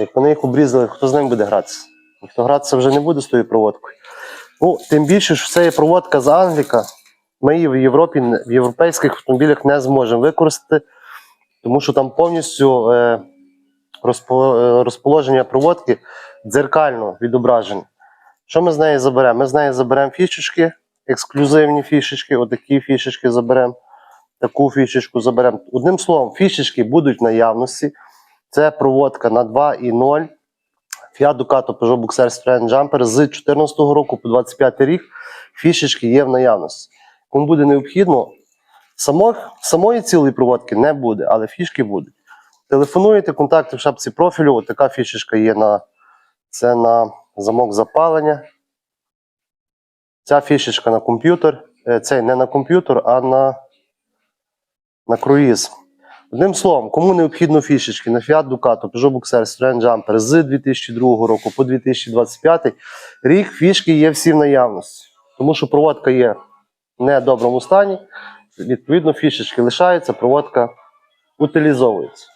Як вони їх обрізали, хто з ним буде гратися? Ніхто гратися вже не буде з тою проводкою. Ну, тим більше, що це є проводка з Англіка. Ми її в Європі, в європейських автомобілях не зможемо використати, тому що там повністю е, е, розположення проводки дзеркально відображене. Що ми з неї заберемо? Ми з неї заберемо фішечки, ексклюзивні фішечки, отакі фішечки заберемо, таку фішечку заберемо. Одним словом, фішечки будуть в наявності. Це проводка на 2.0 Fiat Ducato Peugeot Boxer Citroen Jumper з 2014 року по 25 рік. Фішечки є в наявності. Кому буде необхідно, самих, самої цілої проводки не буде, але фішки будуть. Телефонуєте, контакти в шапці профілю. От така фішечка є на це на замок запалення. Ця фішечка на комп'ютер. Е, Цей не на комп'ютер, а на, на круїз. Одним словом, кому необхідно фішечки на Fiat Ducato, Peugeot Boxer, Citroen Jumper з 2002 року по 2025 рік фішки є всі в наявності. Тому що проводка є в недоброму стані, відповідно, фішечки лишаються, проводка утилізовується.